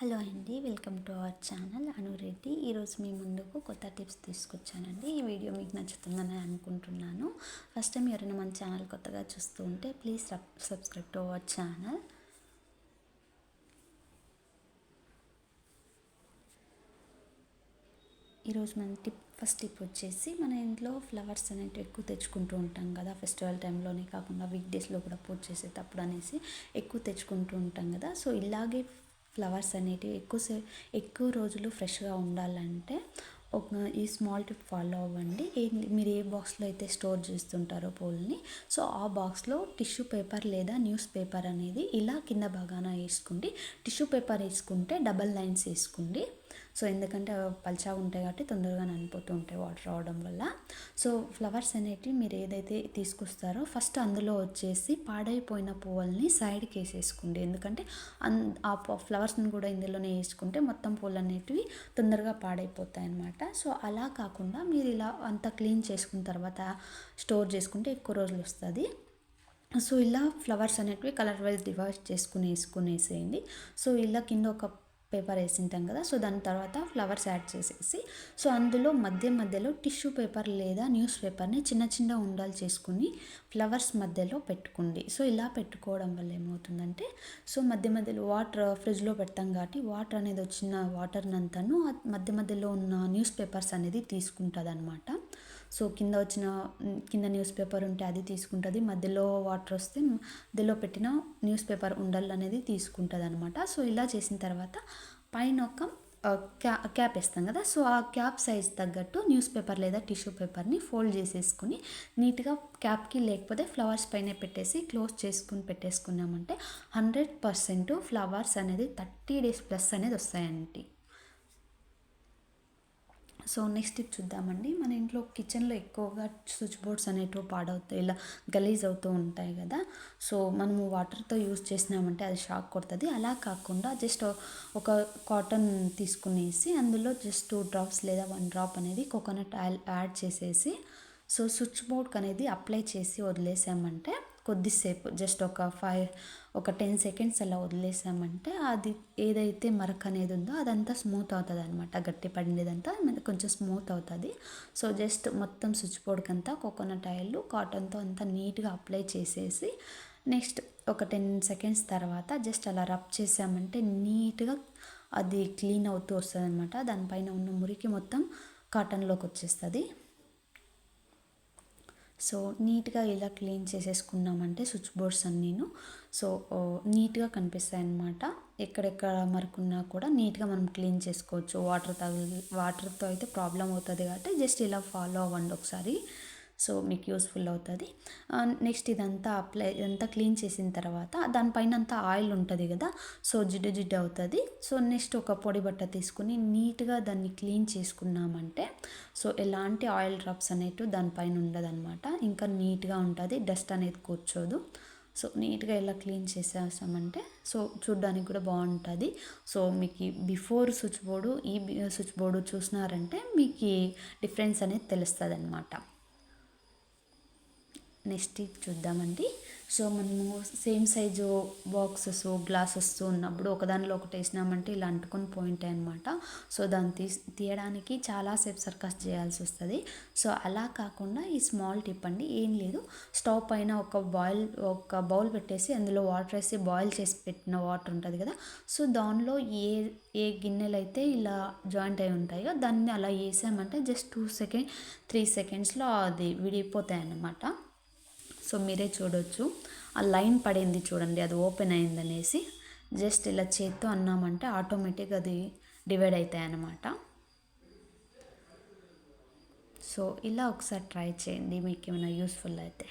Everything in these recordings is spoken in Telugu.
హలో అండి welcome to our channel Anureddy ఈరోజు మీ ముందుకు కొత్త టిప్స్ తీసుకొచ్చానండి. ఈ వీడియో మీకు నచ్చుతుందని అనుకుంటున్నాను. ఫస్ట్ టైం ఎవరైనా మన ఛానల్ కొత్తగా చూస్తూ ఉంటే please subscribe to our channel. ఈరోజు మన టిప్ ఫస్ట్ టిప్ వచ్చేసి మన ఇంట్లో ఫ్లవర్స్ అనేవి ఎక్కువ తెచ్చుకుంటూ ఉంటాం కదా. ఫెస్టివల్ టైంలోనే కాకుండా వీక్ డేస్లో కూడా పూజ చేసేటప్పుడు అనేసి ఎక్కువ తెచ్చుకుంటూ ఉంటాం కదా. సో ఇలాగే ఫ్లవర్స్ అనేటివి ఎక్కువ ఎక్కువ రోజులు ఫ్రెష్గా ఉండాలంటే ఒక ఈ స్మాల్ టిప్ ఫాలో అవ్వండి. ఏ మీరు ఏ బాక్స్లో అయితే స్టోర్ చేస్తుంటారో పూలని. సో ఆ బాక్స్లో టిష్యూ పేపర్ లేదా న్యూస్ పేపర్ అనేది ఇలా కింద బాగాన వేసుకోండి. టిష్యూ పేపర్ వేసుకుంటే డబల్ లైన్స్ వేసుకోండి. సో ఎందుకంటే పల్చాగా ఉంటాయి కాబట్టి తొందరగా నలిపోతూ ఉంటాయి వాటర్ రావడం వల్ల. సో ఫ్లవర్స్ అనేటివి మీరు ఏదైతే తీసుకొస్తారో ఫస్ట్ అందులో వచ్చేసి పాడైపోయిన పువ్వుల్ని సైడ్కి వేసేసుకోండి. ఎందుకంటే అన్ ఆ ఫ్లవర్స్ని కూడా ఇందులోనే వేసుకుంటే మొత్తం పూలు అనేటివి తొందరగా పాడైపోతాయి అన్నమాట. సో అలా కాకుండా మీరు ఇలా అంతా క్లీన్ చేసుకున్న తర్వాత స్టోర్ చేసుకుంటే ఎక్కువ రోజులు వస్తుంది. సో ఇలా ఫ్లవర్స్ అనేటివి కలర్ వైజ్ డివైడ్ చేసుకుని వేసుకునేసేయండి సో ఇలా కింద ఒక పేపర్ వేసింటాం కదా సో దాని తర్వాత ఫ్లవర్స్ యాడ్ చేసేసి సో అందులో మధ్య మధ్యలో టిష్యూ పేపర్ లేదా న్యూస్ పేపర్ని చిన్న చిన్న ఉండాలు చేసుకుని ఫ్లవర్స్ మధ్యలో పెట్టుకోండి సో ఇలా పెట్టుకోవడం వల్ల ఏమవుతుందంటే సో మధ్య మధ్యలో వాటర్ ఫ్రిడ్జ్లో పెడతాం కాబట్టి వాటర్ అనేది వచ్చిన వాటర్నంతను మధ్య మధ్యలో ఉన్న న్యూస్ పేపర్స్ అనేది తీసుకుంటుంది అనమాట సో కింద వచ్చిన కింద న్యూస్ పేపర్ ఉంటే అది తీసుకుంటుంది. మధ్యలో వాటర్ వస్తే మధ్యలో పెట్టిన న్యూస్ పేపర్ ఉండలు అనేది తీసుకుంటుంది అనమాట సో ఇలా చేసిన తర్వాత పైన ఒక క్యా క్యాప్ వేస్తాం కదా. సో ఆ క్యాప్ సైజ్ తగ్గట్టు న్యూస్ పేపర్ లేదా టిష్యూ పేపర్ని ఫోల్డ్ చేసేసుకుని నీట్గా క్యాప్కి లేకపోతే ఫ్లవర్స్ పైన పెట్టేసి క్లోజ్ చేసుకుని పెట్టేసుకున్నామంటే హండ్రెడ్ పర్సెంట్ ఫ్లవర్స్ అనేది థర్టీ డేస్ ప్లస్ అనేది వస్తాయండి. సో నెక్స్ట్ టిప్ చూద్దామండి. మన ఇంట్లో కిచెన్లో ఎక్కువగా స్విచ్ బోర్డ్స్ అనేటివి పాడవుతాయి ఇలా గలీజ్ అవుతూ ఉంటాయి కదా. సో మనము వాటర్తో యూస్ చేసినామంటే అది షాక్ కొడుతుంది. అలా కాకుండా జస్ట్ ఒక కాటన్ తీసుకునేసి అందులో జస్ట్ టూ డ్రాప్స్ లేదా వన్ డ్రాప్ అనేది కోకోనట్ ఆయిల్ యాడ్ చేసేసి సో స్విచ్ బోర్డ్కి అనేది అప్లై చేసి వదిలేసామంటే కొద్దిసేపు జస్ట్ ఒక ఫైవ్ ఒక టెన్ సెకండ్స్ అలా వదిలేసామంటే అది ఏదైతే మరక అనేది ఉందో అదంతా స్మూత్ అవుతుంది అనమాట గట్టి పడినదంతా కొంచెం స్మూత్ అవుతుంది. సో జస్ట్ మొత్తం స్విచ్ బోర్డ్కి అంతా కోకోనట్ ఆయిల్ కాటన్తో అంతా నీట్గా అప్లై చేసేసి నెక్స్ట్ ఒక టెన్ సెకండ్స్ తర్వాత జస్ట్ అలా రబ్ చేసామంటే నీట్గా అది క్లీన్ అవుతూ వస్తుంది అనమాట దానిపైన ఉన్న మురికి మొత్తం కాటన్లోకి వచ్చేస్తుంది. సో నీట్గా ఇలా క్లీన్ చేసేసుకున్నామంటే స్విచ్ బోర్డ్స్ అన్నీను సో నీట్గా కనిపిస్తాయి అన్నమాట ఎక్కడెక్కడ మరుకున్నా కూడా నీట్గా మనం క్లీన్ చేసుకోవచ్చు. వాటర్ తగిలి వాటర్తో అయితే ప్రాబ్లం అవుతుంది కాబట్టి జస్ట్ ఇలా ఫాలో అవ్వండి ఒకసారి. సో మీకు యూస్ఫుల్ అవుతుంది. నెక్స్ట్ ఇదంతా అప్లై ఇదంతా క్లీన్ చేసిన తర్వాత దానిపైన అంతా ఆయిల్ ఉంటుంది కదా సో జిడ్డు జిడ్డు అవుతుంది. సో నెక్స్ట్ ఒక పొడి బట్ట తీసుకుని నీట్గా దాన్ని క్లీన్ చేసుకున్నామంటే సో ఎలాంటి ఆయిల్ డ్రాప్స్ అనేటివి దానిపైన ఉండదన్నమాట. ఇంకా నీట్గా ఉంటుంది డస్ట్ అనేది కూర్చోదు. సో నీట్గా ఇలా క్లీన్ చేసేసామంటే సో చూడ్డానికి కూడా బాగుంటుంది. సో మీకు బిఫోర్ స్విచ్ బోర్డు ఈ స్విచ్ బోర్డు చూసినారంటే మీకు డిఫరెన్స్ అనేది తెలుస్తుంది అనమాట నెక్స్ట్ చూద్దామండి. సో మనము సేమ్ సైజు బాక్సెస్ గ్లాసెస్ ఉన్నప్పుడు ఒకదానిలో ఒకటి వేసినామంటే ఇలా అంటుకొని పోయింటాయి అనమాట సో దాన్ని తీ తీయడానికి చాలాసేపు సర్కస్ చేయాల్సి వస్తుంది. సో అలా కాకుండా ఈ స్మాల్ టిప్ అండి ఏం లేదు. స్టవ్ పైన ఒక బాయిల్ ఒక బౌల్ పెట్టేసి అందులో వాటర్ వేసి బాయిల్ చేసి పెట్టిన వాటర్ ఉంటుంది కదా. సో దానిలో ఏ ఏ గిన్నెలు అయితే ఇలా జాయింట్ అయి ఉంటాయో దాన్ని అలా వేసామంటే జస్ట్ టూ సెకండ్ త్రీ సెకండ్స్లో అది విడిపోతాయి అన్నమాట. సో మీరే చూడొచ్చు. ఆ లైన్ పడింది చూడండి అది ఓపెన్ అయిందనేసి జస్ట్ ఇలా చేత్తో అన్నామంటే ఆటోమేటిక్ అది డివైడ్ అవుతాయి అన్నమాట సో ఇలా ఒకసారి ట్రై చేయండి మీకు ఏమైనా యూస్ఫుల్ అయితే.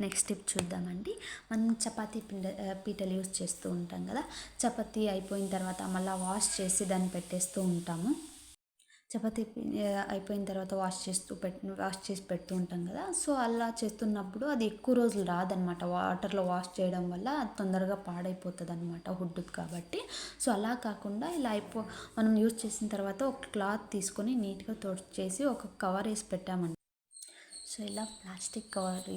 నెక్స్ట్ టిప్ చూద్దామండి. మనం చపాతీ పిండ పీటలు యూస్ చేస్తూ ఉంటాం కదా. చపాతీ అయిపోయిన తర్వాత మళ్ళీ వాష్ చేసి దాన్ని పెట్టేస్తూ ఉంటాము. చపాతీ అయిపోయిన తర్వాత వాష్ చేస్తూ పెట్ వాష్ చేసి పెడుతూ ఉంటాం కదా. సో అలా చేస్తున్నప్పుడు అది ఎక్కువ రోజులు రాదనమాట వాటర్లో వాష్ చేయడం వల్ల అది తొందరగా పాడైపోతుంది అనమాట హుడ్ కాబట్టి. సో అలా కాకుండా ఇలా అయిపో మనం యూజ్ చేసిన తర్వాత ఒక క్లాత్ తీసుకొని నీట్గా చేసి ఒక కవర్ వేసి పెట్టామండి. సో ఇలా ప్లాస్టిక్ కవర్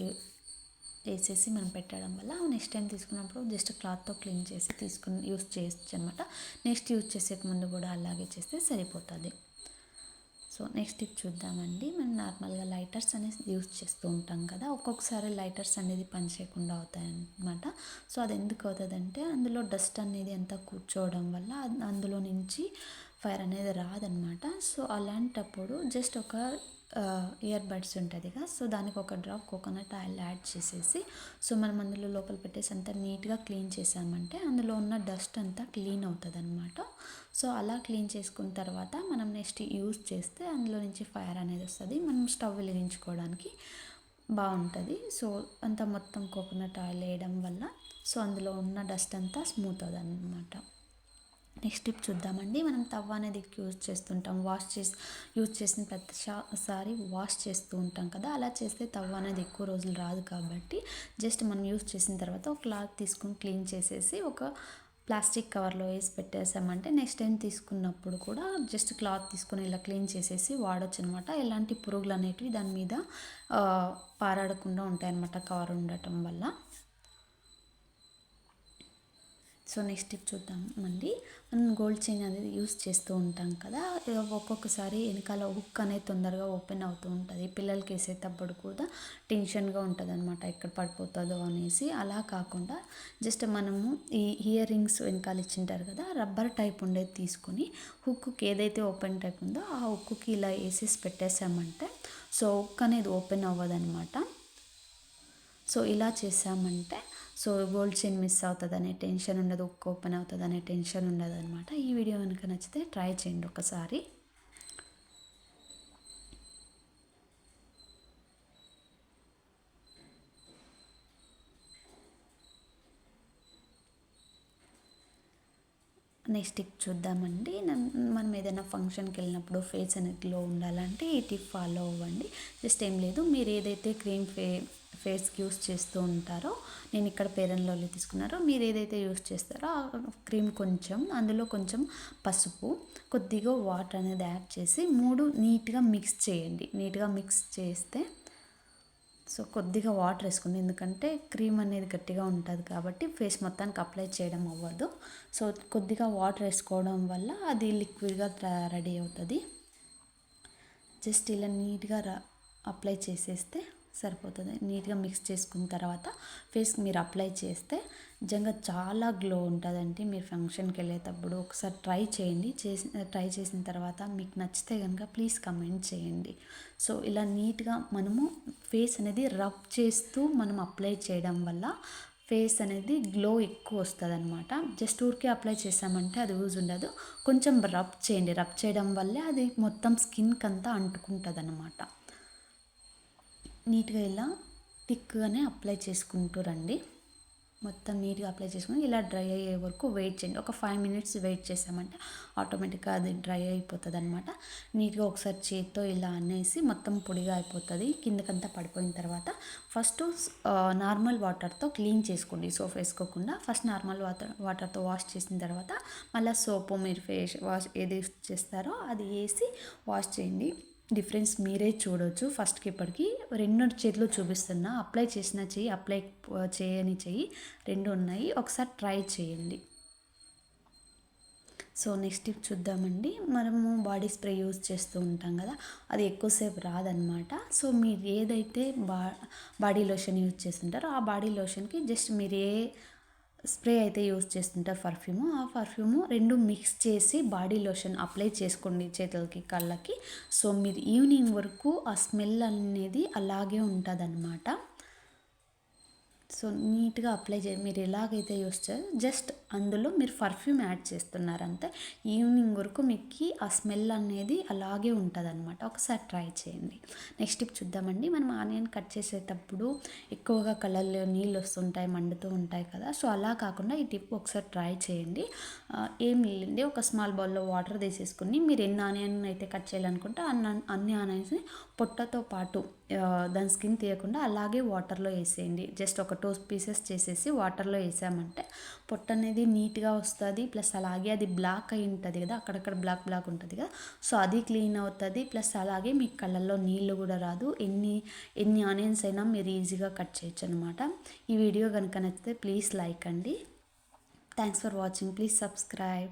వేసేసి మనం పెట్టడం వల్ల నెక్స్ట్ టైం తీసుకున్నప్పుడు జస్ట్ క్లాత్తో క్లీన్ చేసి తీసుకుని యూస్ చేయొచ్చు అనమాట నెక్స్ట్ యూజ్ చేసేక ముందు కూడా అలాగే చేస్తే సరిపోతుంది. సో నెక్స్ట్ టిప్ చూద్దామండి. మనం నార్మల్గా లైటర్స్ అనేది యూజ్ చేస్తూ ఉంటాం కదా ఒక్కొక్కసారి లైటర్స్ అనేది పనిచేయకుండా అవుతాయి సో అది ఎందుకు అవుతుందంటే అందులో డస్ట్ అనేది అంతా కూర్చోవడం వల్ల అందులో నుంచి ఫైర్ అనేది రాదనమాట సో అలాంటప్పుడు జస్ట్ ఒక ఇయర్ బడ్స్ ఉంటుందిగా. సో దానికి ఒక డ్రాప్ కోకోనట్ ఆయిల్ యాడ్ చేసేసి సో మనం అందులో లోపల పెట్టేసి అంతా నీట్గా క్లీన్ చేసామంటే అందులో ఉన్న డస్ట్ అంతా క్లీన్ అవుతుంది అనమాట సో అలా క్లీన్ చేసుకున్న తర్వాత మనం నెక్స్ట్ యూస్ చేస్తే అందులో నుంచి ఫైర్ అనేది వస్తుంది. మనం స్టవ్ వెలిగించుకోవడానికి బాగుంటుంది సో అంతా మొత్తం కోకోనట్ ఆయిల్ వేయడం వల్ల సో అందులో ఉన్న డస్ట్ అంతా స్మూత్ అవుతుంది అనమాట నెక్స్ట్ టిప్ చూద్దామండి. మనం తవ్వ అనేది యూజ్ చేస్తుంటాం. వాష్ చేసి యూజ్ చేసిన ప్రతిసారి వాష్ చేస్తూ ఉంటాం కదా. అలా చేస్తే తవ్వ అనేది ఎక్కువ రోజులు రాదు కాబట్టి జస్ట్ మనం యూజ్ చేసిన తర్వాత ఒక క్లాత్ తీసుకుని క్లీన్ చేసేసి ఒక ప్లాస్టిక్ కవర్లో వేసి పెట్టేసామంటే నెక్స్ట్ టైం తీసుకున్నప్పుడు కూడా జస్ట్ క్లాత్ తీసుకొని ఇలా క్లీన్ చేసేసి వాడచ్చు అనమాట ఎలాంటి పురుగులు అనేటివి దాని మీద పారాడకుండా ఉంటాయి అన్నమాట కవర్ ఉండటం వల్ల. సో నెక్స్ట్ స్టెప్ చూద్దాం అండి. మనం గోల్డ్ చైన్ అనేది యూస్ చేస్తూ ఉంటాం కదా. ఒక్కొక్కసారి వెనకాల హుక్ అనేది తొందరగా ఓపెన్ అవుతూ ఉంటుంది. పిల్లలకి వేసేటప్పుడు కూడా టెన్షన్గా ఉంటుంది అనమాట ఎక్కడ పడిపోతుందో అనేసి. అలా కాకుండా జస్ట్ మనము ఈ ఇయర్ రింగ్స్ వెనకాల ఇచ్చింటారు కదా రబ్బర్ టైప్ ఉండేది తీసుకొని హుక్కి ఏదైతే ఓపెన్ టైప్ ఉందో ఆ హుక్కి ఇలా వేసేసి పెట్టేసామంటే సో హుక్ అనేది ఓపెన్ అవ్వదనమాట సో ఇలా చేసామంటే సో గోల్డ్ చైన్ మిస్ అవుతుంది అనే టెన్షన్ ఉండదు ఒక్క ఓపెన్ అవుతుంది అనే టెన్షన్ ఉండదు అనమాట ఈ వీడియో కనుక నచ్చితే ట్రై చేయండి ఒకసారి. నెక్స్ట్ టిప్ చూద్దామండి. మనం ఏదైనా ఫంక్షన్కి వెళ్ళినప్పుడు ఫేస్ అనేది గ్లో ఉండాలంటే ఈ టిప్ ఫాలో అవ్వండి. జస్ట్ ఏం లేదు మీరు ఏదైతే క్రీమ్ ఫే ఫేస్కి యూస్ చేస్తూ ఉంటారో నేను ఇక్కడ పేరెంట్లో తీసుకున్నారో మీరు ఏదైతే యూస్ చేస్తారో ఆ క్రీమ్ కొంచెం అందులో కొంచెం పసుపు కొద్దిగా వాటర్ అనేది యాడ్ చేసి మూడు నీట్గా మిక్స్ చేయండి. నీట్గా మిక్స్ చేస్తే సో కొద్దిగా వాటర్ వేసుకోండి. ఎందుకంటే క్రీమ్ అనేది గట్టిగా ఉంటుంది కాబట్టి ఫేస్ మొత్తానికి అప్లై చేయడం అవ్వదు. సో కొద్దిగా వాటర్ వేసుకోవడం వల్ల అది లిక్విడ్గా రెడీ అవుతుంది. జస్ట్ ఇలా నీట్గా అప్లై చేసేస్తే సరిపోతుంది. నీట్గా మిక్స్ చేసుకున్న తర్వాత ఫేస్కి మీరు అప్లై చేస్తే నిజంగా చాలా గ్లో ఉంటుందండి. మీరు ఫంక్షన్కి వెళ్ళేటప్పుడు ఒకసారి ట్రై చేయండి. చేసి ట్రై చేసిన తర్వాత మీకు నచ్చితే కనుక ప్లీజ్ కమెంట్ చేయండి. సో ఇలా నీట్గా మనము ఫేస్ అనేది రబ్ చేస్తూ మనం అప్లై చేయడం వల్ల ఫేస్ అనేది గ్లో ఎక్కువ వస్తుంది అనమాట జస్ట్ ఊరికే అప్లై చేసామంటే అది యూజ్ ఉండదు. కొంచెం రబ్ చేయండి. రబ్ చేయడం వల్లే అది మొత్తం స్కిన్కి అంతా అంటుకుంటుంది అనమాట నీట్గా ఇలా థిక్గానే అప్లై చేసుకుంటూ రండి. మొత్తం నీట్గా అప్లై చేసుకుని ఇలా డ్రై అయ్యే వరకు వెయిట్ చేయండి. ఒక ఫైవ్ మినిట్స్ వెయిట్ చేసామంటే ఆటోమేటిక్గా అది డ్రై అయిపోతుంది అనమాట నీట్గా ఒకసారి చేత్తో ఇలా అనేసి మొత్తం పొడిగా అయిపోతుంది. కిందకంతా పడిపోయిన తర్వాత ఫస్ట్ నార్మల్ వాటర్తో క్లీన్ చేసుకోండి. సోప్ వేసుకోకుండా ఫస్ట్ నార్మల్ వాటర్ వాటర్తో వాష్ చేసిన తర్వాత మళ్ళీ సోపు మీరు ఫేస్ వాష్ ఏది చేస్తారో అది వేసి వాష్ చేయండి. డిఫరెన్స్ మీరే చూడవచ్చు ఫస్ట్కి ఇప్పటికి రెండు చేతిలో చూపిస్తున్నా. అప్లై చేసిన చెయ్యి అప్లై చేయని చెయ్యి రెండు ఉన్నాయి. ఒకసారి ట్రై చేయండి. సో నెక్స్ట్ టిప్ చూద్దామండి. మనము బాడీ స్ప్రే యూజ్ చేస్తూ ఉంటాం కదా అది ఎక్కువసేపు రాదనమాట. సో మీరు ఏదైతే బా బాడీ లోషన్ యూజ్ చేస్తుంటారో ఆ బాడీ లోషన్కి జస్ట్ మీరు ఏ స్ప్రే అయితే యూస్ చేస్తుంటారు పర్ఫ్యూము. ఆ పర్ఫ్యూము రెండు మిక్స్ చేసి బాడీ లోషన్ అప్లై చేసుకోండి చేతులకి కళ్ళకి. సో మీరు ఈవినింగ్ వరకు ఆ స్మెల్ అనేది అలాగే ఉంటుంది అనమాట సో నీట్గా అప్లై చే మీరు ఎలాగైతే యూస్ చేయాలి జస్ట్ అందులో మీరు పర్ఫ్యూమ్ యాడ్ చేస్తున్నారంటే ఈవినింగ్ వరకు మీకు ఆ స్మెల్ అనేది అలాగే ఉంటుంది అనమాట ఒకసారి ట్రై చేయండి. నెక్స్ట్ టిప్ చూద్దామండి. మనం ఆనియన్ కట్ చేసేటప్పుడు ఎక్కువగా కలర్లో నీళ్ళు వస్తుంటాయి మండుతూ ఉంటాయి కదా. సో అలా కాకుండా ఈ టిప్ ఒకసారి ట్రై చేయండి. ఏం లేదండి. ఒక స్మాల్ బౌల్లో వాటర్ తీసేసుకుని మీరు ఎన్ని ఆనియన్ అయితే కట్ చేయాలనుకుంటే అన్న అన్ని ఆనియన్స్ని పొట్టతో పాటు దాని స్కిన్ తీయకుండా అలాగే వాటర్లో వేసేయండి. జస్ట్ ఒక టూ పీసెస్ చేసేసి వాటర్లో వేసామంటే పొట్ట అనేది నీట్గా వస్తుంది. ప్లస్ అలాగే అది బ్లాక్ అయి ఉంటుంది కదా అక్కడక్కడ బ్లాక్ బ్లాక్ ఉంటుంది కదా సో అది క్లీన్ అవుతుంది. ప్లస్ అలాగే మీ కళ్ళల్లో నీళ్ళు కూడా రాదు. ఎన్ని ఎన్ని ఆనియన్స్ అయినా మీరు ఈజీగా కట్ చేయొచ్చు అనమాట ఈ వీడియో కనుక నచ్చితే ప్లీజ్ లైక్ అండి. Thanks for watching please subscribe